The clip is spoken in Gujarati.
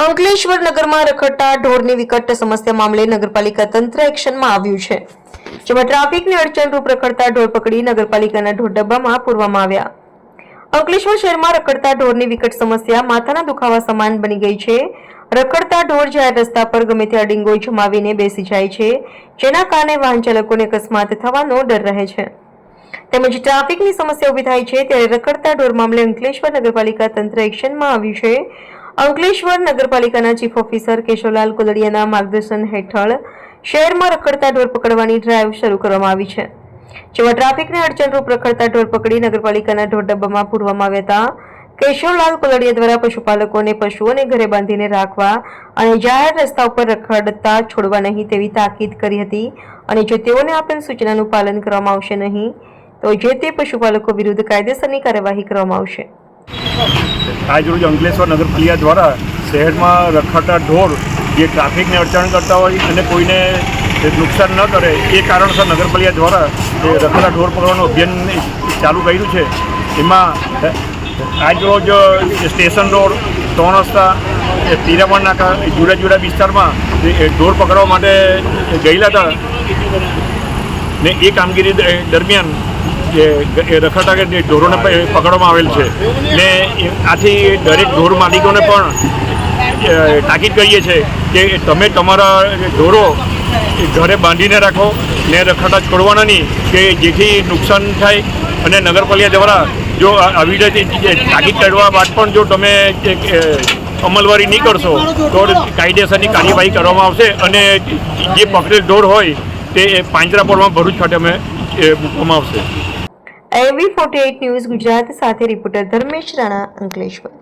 અંકલેશ્વર નગરમાં રખડતા ઢોરની વિકટ સમસ્યા મામલે નગરપાલિકા તંત્ર એક્શનમાં આવ્યું છે. જેમાં ટ્રાફિકની અડચણરૂપ રખડતા ઢોર પકડી નગરપાલિકાના ઢોર ડબ્બામાં પૂરવામાં આવ્યા. અંકલેશ્વર શહેરમાં રખડતા ઢોરની વિકટ સમસ્યા માથાના દુખાવા સમાન બની ગઈ છે. રખડતા ઢોર જાહેર રસ્તા પર ગમે ત્યાં ડીંગોઈ જમાવીને બેસી જાય છે, જેના કારણે વાહન ચાલકોને અકસ્માત થવાનો ડર રહે છે. તેમજ ટ્રાફિકની સમસ્યા ઊભી થાય છે, ત્યારે રખડતા ઢોર મામલે અંકલેશ્વર નગરપાલિકા તંત્ર એક્શનમાં આવ્યું છે. અંકલેશ્વર નગરપાલિકાના ચીફ ઓફિસર કેશવલાલ કોલડિયાના માર્ગદર્શન હેઠળ શહેરમાં રખડતા ઢોર પકડવાની ડ્રાઈવ શરૂ કરવામાં આવી છે. જેમાં ટ્રાફિકને અડચણરૂપ રખડતા ઢોર પકડી નગરપાલિકાના ઢોર ડબ્બામાં પૂરવામાં આવ્યા હતા. કેશવલાલ કોલડિયા દ્વારા પશુપાલકોને, પશુઓને ઘરે બાંધીને રાખવા અને જાહેર રસ્તા ઉપર રખડતા છોડવા નહીં તેવી તાકીદ કરી હતી અને જો તેઓને આપેલ સૂચનાનું પાલન કરવામાં આવશે નહીં, તો જે તે પશુપાલકો વિરુદ્ધ કાયદેસરની કાર્યવાહી કરવામાં આવશે. આજરોજ અંકલેશ્વર નગરપાલિકા દ્વારા શહેરમાં રખાતા ઢોર જે ટ્રાફિકને અડચણ કરતા હોય અને કોઈને નુકસાન ન કરે એ કારણસર નગરપાલિકા દ્વારા એ રખાતા ઢોર પકડવાનું અભિયાન ચાલુ કર્યું છે. એમાં આજરોજ સ્ટેશન રોડ, ત્રણ રસ્તા તીરામણ નાકા જુદા જુદા વિસ્તારમાં ઢોર પકડવા માટે ગયેલા હતા ને એ કામગીરી દરમિયાન જે રખડતા કે ઢોરોને પકડવામાં આવેલ છે. ને આથી દરેક ઢોર માલિકોને પણ તાકીદ કરીએ છીએ કે તમે તમારા ઢોરો ઘરે બાંધીને રાખો ને રખડતા છોડવાના નહીં, કે જેથી નુકસાન થાય. અને નગરપાલિકા દ્વારા જો આવી રીતે તાકીદ કરવા બાદ પણ જો તમે અમલવારી નહીં કરશો, તો કાયદેસરની કાર્યવાહી કરવામાં આવશે. અને જે પકડેલ ઢોર હોય તે પાંજરાપોળમાં ભરૂચ ખાતે અમે મૂકવામાં આવશે. એવી ફોર્ટી ન્યૂઝ ગુજરાત સાથે રિપોર્ટર ધર્મેશ રાણા અંકલેશ્વર.